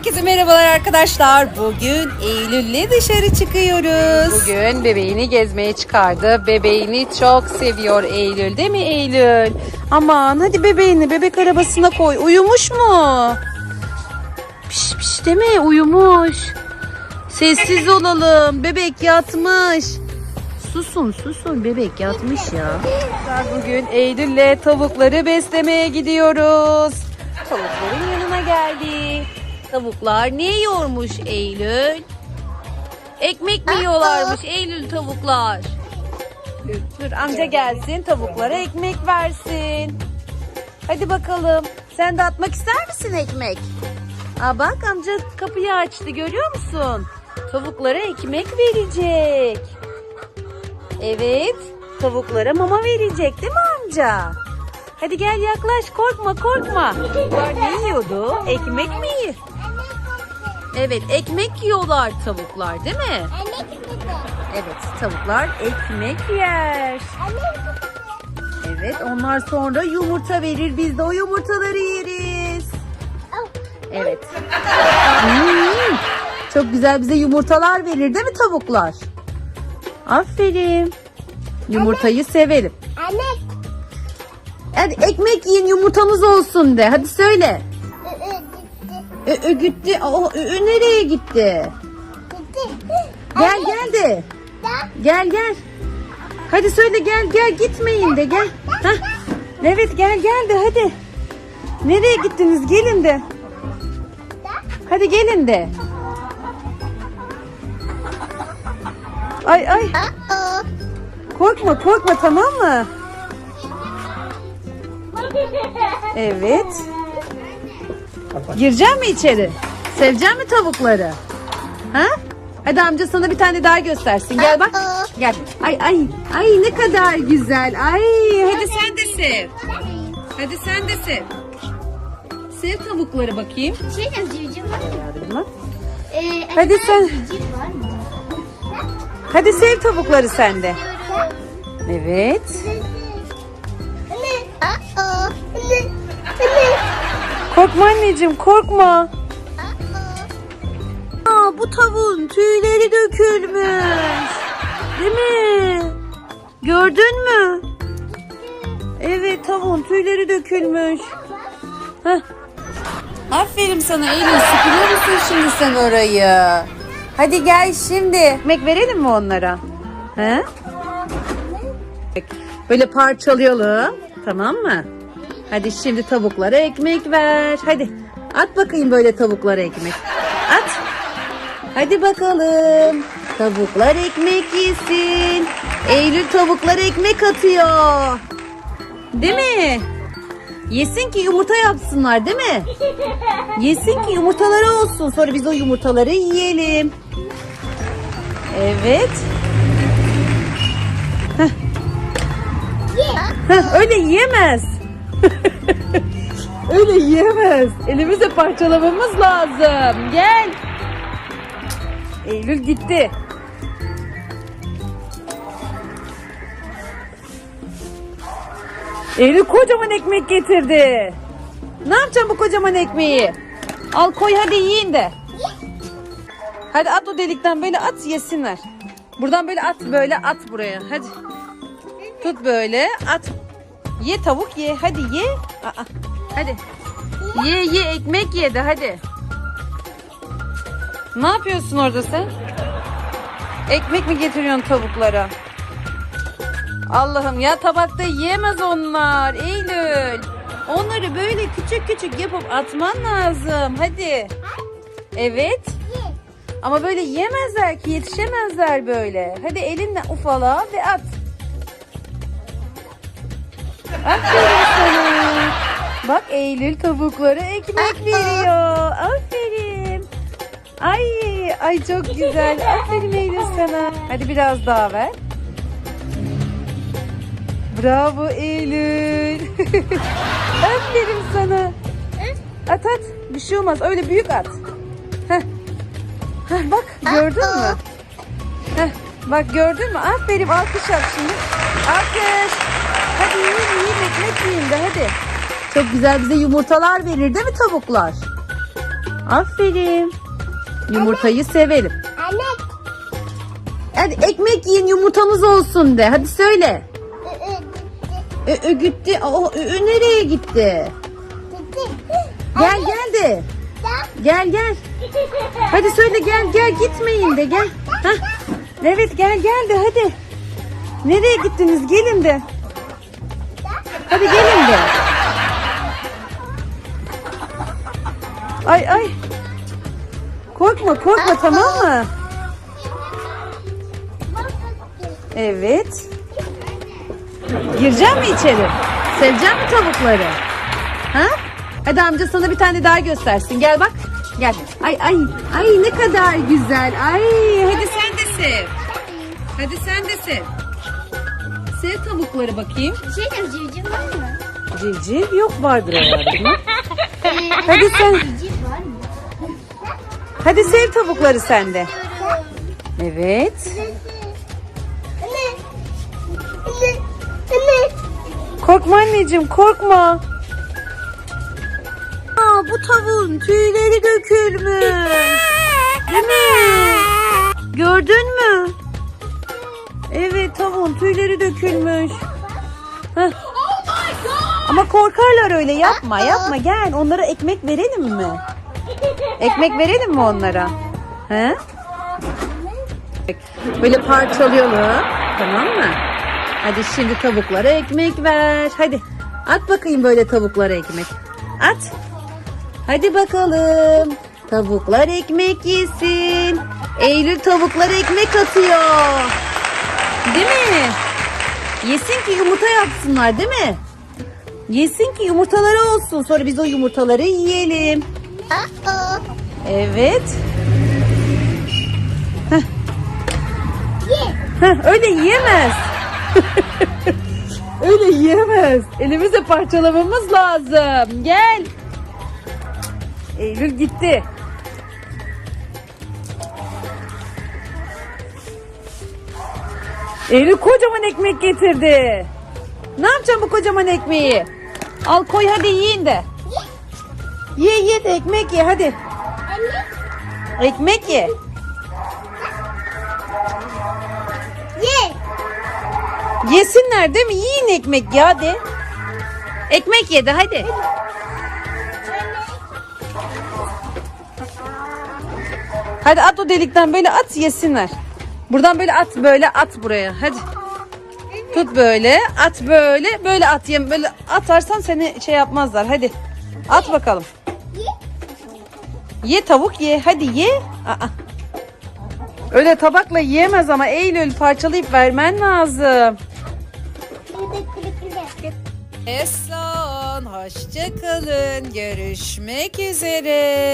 Herkese merhabalar arkadaşlar. Bugün Eylül'le dışarı çıkıyoruz. Bugün bebeğini gezmeye çıkardı. Bebeğini çok seviyor Eylül değil mi Eylül? Aman hadi bebeğini bebek arabasına koy. Uyumuş mu? Piş piş mi? Uyumuş. Sessiz olalım. Bebek yatmış. Susun susun bebek yatmış ya. Bugün Eylül'le tavukları beslemeye gidiyoruz. Tavukların yanına geldi. Tavuklar ne yiyormuş Eylül? Ekmek mi yiyorlarmış Eylül tavuklar? Dur amca gelsin tavuklara ekmek versin. Hadi bakalım. Sen de atmak ister misin ekmek? Aa bak amca kapıyı açtı görüyor musun? Tavuklara ekmek verecek. Evet, tavuklara mama verecek değil mi amca? Hadi gel yaklaş, korkma korkma. Tavuklar ne yiyordu? Ekmek mi? Evet, ekmek yiyorlar tavuklar değil mi? Evet, tavuklar ekmek yer. Evet, onlar sonra yumurta verir. Biz de o yumurtaları yeriz. Evet. Hmm, çok güzel bize yumurtalar verir değil mi tavuklar? Aferin. Yumurtayı severim. Anne. Hadi ekmek yiyin yumurtanız olsun de. Hadi söyle. Ö, ö gitti. O, ö, ö nereye gitti? Gel gel de. Gel gel. Hadi söyle gel gel gitmeyin de gel. Hah. Evet gel gel de hadi. Nereye gittiniz gelin de. Hadi gelin de. Ay ay. Korkma korkma tamam mı? Evet. Girecek mi içeri? Sevecek mi tavukları? Ha? Hadi amca sana bir tane daha göstersin. Gel bak. Gel. Ay ay ay ne kadar güzel. Ay hadi sen de sev. Hadi sen de sev. Sev tavukları bakayım. Şey civciv var mı? Ee, Hadi sen. Civciv var mı? Hadi sev tavukları sen de. Evet. Anne. Aa. Anne. Anne. Korkma anneciğim korkma. Aa, bu tavuğun tüyleri dökülmüş. Değil mi? Gördün mü? Evet tavuğun tüyleri dökülmüş. Heh. Aferin sana Eylül süpürüyor musun şimdi sen orayı? Hadi gel şimdi. Ekmek verelim mi onlara? He? Böyle parçalayalım. Tamam mı? Hadi şimdi tavuklara ekmek ver. Hadi at bakayım böyle tavuklara ekmek. At. Hadi bakalım. Tavuklar ekmek yesin. Eylül tavuklara ekmek atıyor. Değil mi? Yesin ki yumurta yapsınlar değil mi? Yesin ki yumurtaları olsun. Sonra biz o yumurtaları yiyelim. Evet. Heh, öyle yiyemez. öyle yiyemez. Elimizle parçalamamız lazım. Gel. Eylül gitti. Eylül kocaman ekmek getirdi. Ne yapacaksın bu kocaman ekmeği? Al koy hadi yiyin de. Hadi at o delikten böyle at yesinler. Buradan böyle at böyle at buraya. Hadi. Tut böyle at. Ye tavuk ye. Hadi ye. Aa, hadi. Ye ye ekmek ye de hadi. Ne yapıyorsun orada sen? Ekmek mi getiriyorsun tavuklara? Allah'ım ya tabakta yiyemez onlar. Eylül. Onları böyle küçük küçük yapıp atman lazım. Hadi. Evet. Ama böyle yiyemezler ki yetişemezler böyle. Hadi elinle ufala ve at. Aferin sana. Bak Eylül tavuklara ekmek veriyor. Aferin. Ay ay çok güzel. Aferin Eylül sana. Hadi biraz daha ver. Bravo Eylül. Aferin sana. At at. Bir şey olmaz. Öyle büyük at. Heh. Heh, bak gördün mü? Heh, bak gördün mü? Aferin alkış yap şimdi. Alkış. Hadi. Çok güzel bize yumurtalar verir değil mi tavuklar? Aferin. Yumurtayı severim. Anne. Hadi ekmek yiyin yumurtamız olsun de. Hadi söyle. Ö, ö gitti. O, ö, ö nereye gitti? gitti. Gel gel de. Gel gel. Hadi söyle gel gel gitmeyin de gel. Hah. Evet gel gel de hadi. Nereye gittiniz? Gelin de. Hadi gelin de. Ay ay. Korkma korkma tamam mı? Evet. Girecek mi içeri? Sevecek mi tavukları? Ha? Hadi amca sana bir tane daha göstersin. Gel bak. Gel. Ay ay ay ne kadar güzel. Ay hadi sen de sev. Hadi sen de sev. Sev tavukları bakayım. Şey diyeyim, civciv var mı? Civciv yok vardır herhalde. Hadi sen. Civciv var mı? Hadi sev tavukları sen de. Evet. Korkma anneciğim korkma. Aa, bu tavuğun tüyleri dökülmüş. Değil mi? Gördün mü? Evet tavuğun tüyleri dökülmüş. Heh. Ama korkarlar öyle yapma yapma gel onlara ekmek verelim mi? Ekmek verelim mi onlara? He? Böyle parçalayalım tamam mı? Hadi şimdi tavuklara ekmek ver. Hadi at bakayım böyle tavuklara ekmek. At. Hadi bakalım. Tavuklar ekmek yesin. Eylül tavuklara ekmek atıyor. Değil mi? Yesin ki yumurta yapsınlar değil mi? Yesin ki yumurtaları olsun. Sonra biz o yumurtaları yiyelim. Evet. Ye. Heh, öyle yiyemez. öyle yiyemez. Elimizle parçalamamız lazım. Gel. Eylül gitti. Eylül kocaman ekmek getirdi. Ne yapacağım bu kocaman ekmeği? Al koy hadi yiyin de. Ye ye de ekmek ye hadi. Ekmek ye. Ye. Yesinler değil mi? Yiyin ekmek ya de. Ekmek yedi hadi. Hadi at o delikten böyle at yesinler. Buradan böyle at böyle at buraya hadi. Tut böyle at böyle böyle at yem böyle atarsan seni şey yapmazlar hadi. At bakalım. Ye. Tavuk ye hadi ye. Aa. Öyle tabakla yiyemez ama Eylül parçalayıp vermen lazım. Eson hoşçakalın görüşmek üzere.